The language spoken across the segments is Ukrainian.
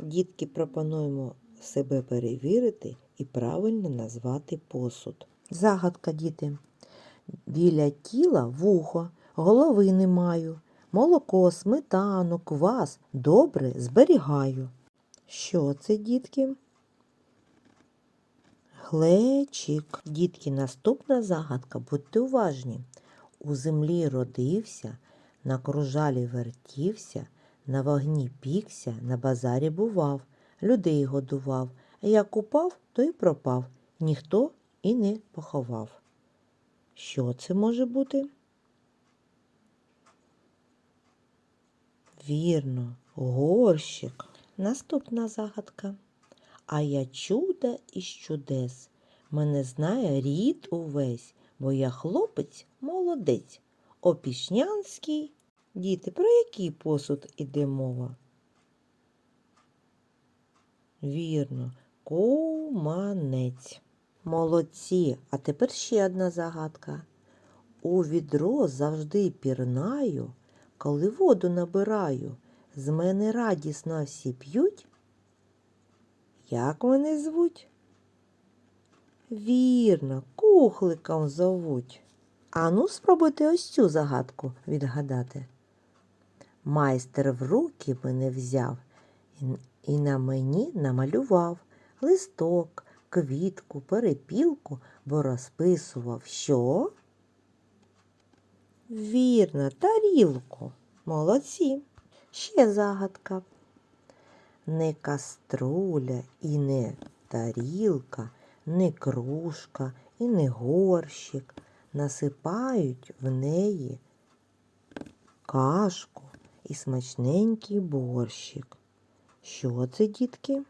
Дітки пропонуємо себе перевірити і правильно назвати посуд. Загадка, діти. Біля тіла вухо, голови не маю. Молоко, сметану, квас добре зберігаю. Що це, дітки? Глечик. Дітки, наступна загадка, будьте уважні. У землі родився, на кружалі вертівся, на вогні пікся, на базарі бував, людей годував, як упав, то й пропав, ніхто і не поховав. Що це може бути? Вірно, горщик. Наступна загадка. А я чудо із чудес. Мене знає рід увесь, бо я хлопець молодець. Опішнянський. Діти, про який посуд іде мова? Вірно, куманець. Молодці. А тепер ще одна загадка. У відро завжди пірнаю, коли воду набираю. З мене радісно всі п'ють. Як мене звуть? Вірно, кухликом зовуть. Ану, спробуйте ось цю загадку відгадати. Майстер в руки мене взяв і- на мені намалював листок, квітку, перепілку, бо розписував що? Вірно, тарілку. Молодці. Ще загадка. Не каструля і не тарілка, не кружка і не горщик. Насипають в неї кашку і смачненький борщик. Що це, дітки?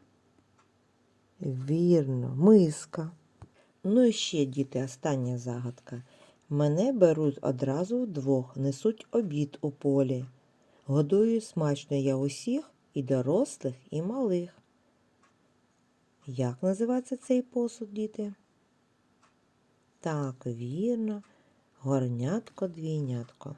Вірно, миска. Ну і ще, діти, остання загадка. Мене беруть одразу вдвох, несуть обід у полі. Годую смачно я усіх і дорослих, і малих. Як називається цей посуд, діти? Так, вірно, горнятко двійнятко.